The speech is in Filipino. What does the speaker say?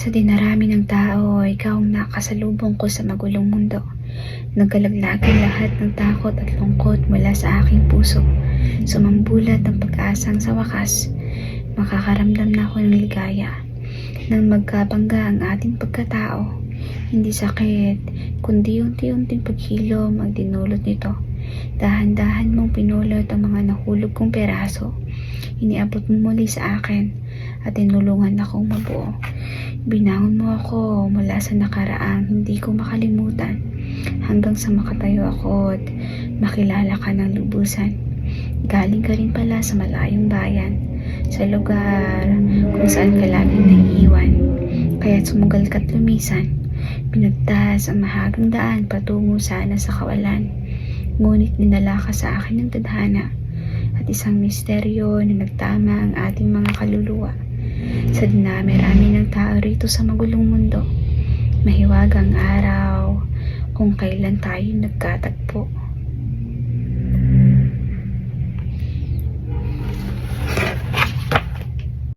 Sa dinarami ng tao, ikaw ang nakasalubong ko sa magulong mundo. Nagkalaglagi lahat ng takot at lungkot mula sa aking puso. Sumambulat ang pag-asang sa wakas, makakaramdam na ako ng ligaya. Nang magkabangga ang ating pagkatao, hindi sakit, kundi unti-unting paghilom ang dinulot nito. Dahan-dahan mong pinulot ang mga nahulog kong peraso. Iniabot mo muli sa akin at tinulungan akong mabuo. Binangon mo ako mula sa nakaraang hindi ko makalimutan hanggang sa makatayo ako at makilala ka ng lubusan. Galing ka rin pala sa malayong bayan, sa lugar kung saan ka laging naiiwan. Kaya sumugal ka't lumisan, pinagtas ang mahagang daan patungo sana sa kawalan. Ngunit dinala ka sa akin ng tadhana at isang misteryo na nagtama ang ating mga kaluluwa. Sa dinami-rami ng tao rito sa magulong mundo, mahiwagang araw kung kailan tayo nagkatagpo.